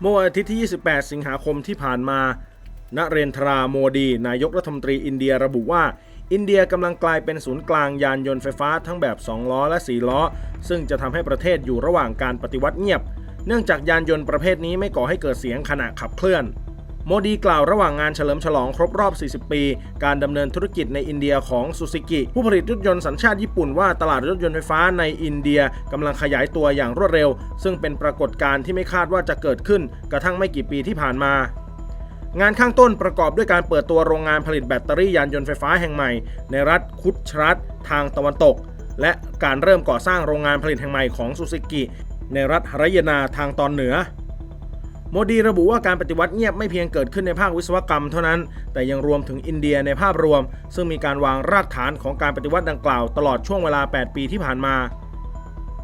เมื่อวันอาทิตย์ที่ 28 สิงหาคมที่ผ่านมานเรนทราโมดี นายกรัฐมนตรีอินเดียระบุว่า อินเดียกำลังกลายเป็นศูนย์กลางยานยนต์ไฟฟ้าทั้งแบบ 2 ล้อและ 4 ล้อ ซึ่งจะทำให้ประเทศอยู่ระหว่างการปฏิวัติเงียบ เนื่องจากยานยนต์ประเภทนี้ไม่ก่อให้เกิดเสียงขณะขับเคลื่อน โมดีกล่าวระหว่างงานเฉลิมฉลองครบรอบ 40 ปี การดำเนินธุรกิจในอินเดียของซูซิกิผู้ผลิตรถยนต์สัญชาติญี่ปุ่นว่าตลาดรถยนต์ไฟฟ้าในอินเดียกำลังขยายตัวอย่างรวดเร็ว ซึ่งเป็นปรากฏการณ์ที่ไม่คาดว่าจะเกิดขึ้น กระทั่งไม่กี่ปีที่ผ่านมางานข้างต้นประกอบด้วยการเปิดตัวโรงงานผลิตแบตเตอรี่ยานยนต์ไฟฟ้าแห่งใหม่ ในรัฐคุชรัตทางตะวันตก และการเริ่มก่อสร้างโรงงานผลิตแห่งใหม่ของซูซิกิในรัฐฮารายนาทางตอนเหนือ โมดีระบุว่าการปฏิวัติเงียบไม่เพียงเกิดขึ้นในภาควิศวกรรมเท่านั้น แต่ยังรวมถึงอินเดียในภาพรวม ซึ่งมีการวางรากฐานของการปฏิวัติดังกล่าวตลอดช่วงเวลา 8 ปีที่ผ่านมา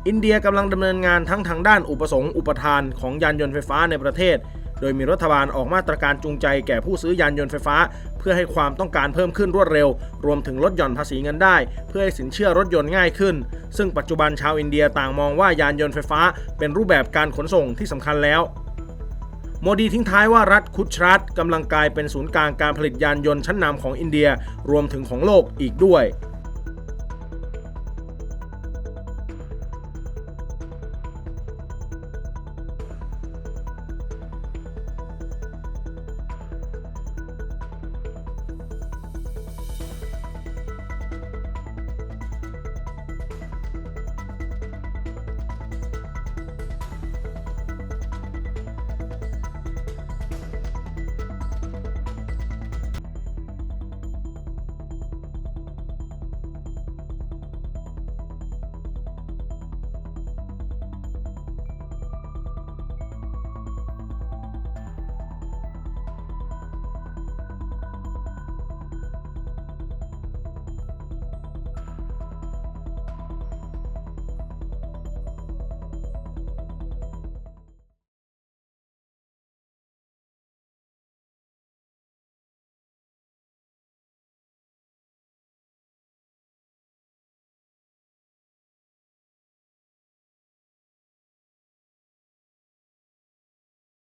อินเดียกำลังดำเนินงานทั้งทางด้านอุปสงค์อุปทานของยานยนต์ไฟฟ้าในประเทศ โดยมีรัฐบาลออกมาตรการจูงใจแก่ผู้ซื้อยานยนต์ไฟฟ้า เพื่อให้ความต้องการเพิ่มขึ้นรวดเร็ว รวมถึงลดหย่อนภาษีเงินได้ เพื่อให้สินเชื่อรถยนต์ง่ายขึ้น ซึ่งปัจจุบันชาวอินเดียต่างมองว่ายานยนต์ไฟฟ้า เป็นรูปแบบการขนส่งที่สำคัญแล้ว โมดีทิ้งท้ายว่ารัฐคุชรัตกำลังกลายเป็นศูนย์กลางการผลิตยานยนต์ชั้นนำของอินเดีย รวมถึงของโลกอีกด้วย